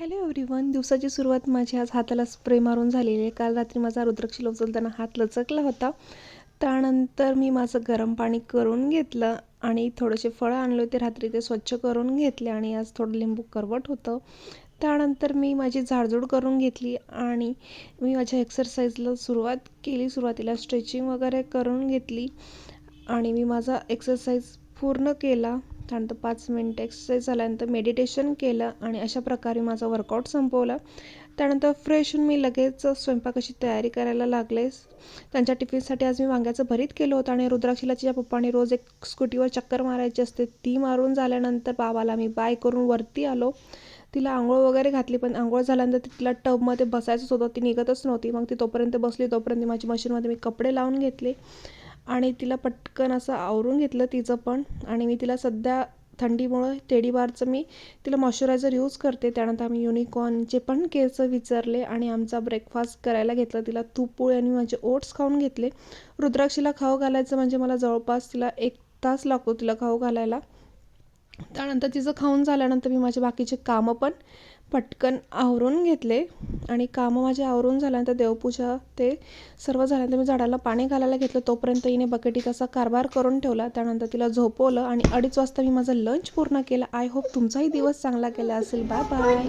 Hello everyone दिवसाची सुरुवात माझी आज हाताला स्प्रे मारून झालेली आहे. काल रात्री माझा रुद्राक्षी उचलताना हात लचकला होता. त्यानंतर मी माझं गरम पाणी करून घेतलं आणि थोडेसे फळं आणले होते. रात्री ते स्वच्छ करून घेतले आणि आज थोडं लिंबू करवट होतं. त्यानंतर मी माझी झाडझूड करून घेतली आणि मी माझ्या एक्सरसाइजला सुरुवात केली. सुरुवातीला स्ट्रेचिंग वगैरे करून घेतली आणि मी माझा एक्सरसाइज पूर्ण केला. त्यानंतर पाच मिनटं एक्सरसाइज झाल्यानंतर मेडिटेशन केलं आणि अशा प्रकारे माझा वर्कआउट संपवला. त्यानंतर फ्रेश होऊन मी लगेच स्वयंपाकाची तयारी करायला लागले. त्यांच्या टिफिनसाठी आज मी वांग्याचं भरीत केलं होतं आणि रुद्राक्षीला तिच्या पप्पाने रोज एक स्कूटीवर चक्कर मारायची असते ती मारून झाल्यानंतर बाबाला मी बाय करून वरती आलो. तिला आंघोळ वगैरे घातली पण आंघोळ झाल्यानंतर तिला टबमध्ये बसायचंच होतं. ती निघतच नव्हती. मग ती तोपर्यंत बसली तोपर्यंत माझी मशीनमध्ये मी कपडे लावून घेतले. आणि तिला पटकन असं आवरून घेतलं तिचं पण. आणि मी तिला सध्या थंडीमुळं टेडीबारचं मी तिला मॉइश्चरायझर यूज करते. त्यानंतर आम्ही युनिकॉर्नचे पण केस विचारले आणि आमचा ब्रेकफास्ट करायला घेतला तिला. तूप पोळी आणि माझे ओट्स खाऊन घेतले. रुद्राक्षीला खाऊ घालायचं म्हणजे मला जवळपास तिला एक तास लागतो तिला खाऊ घालायला. त्यानंतर तिचं खाऊन झाल्यानंतर मी माझे बाकीचे कामं पण पटकन आवरून घेतले. आणि कामं माझे आवरून झाल्यानंतर देवपूजा ते सर्व झाल्यानंतर मी झाडाला पाणी घालायला घेतलं. तोपर्यंत हिने बकेटीत कसा कारभार करून ठेवला. त्यानंतर तिला झोपवलं आणि अडीच वाजता मी माझं लंच पूर्ण केलं. आय होप तुमचाही दिवस चांगला गेला असेल. Bye bye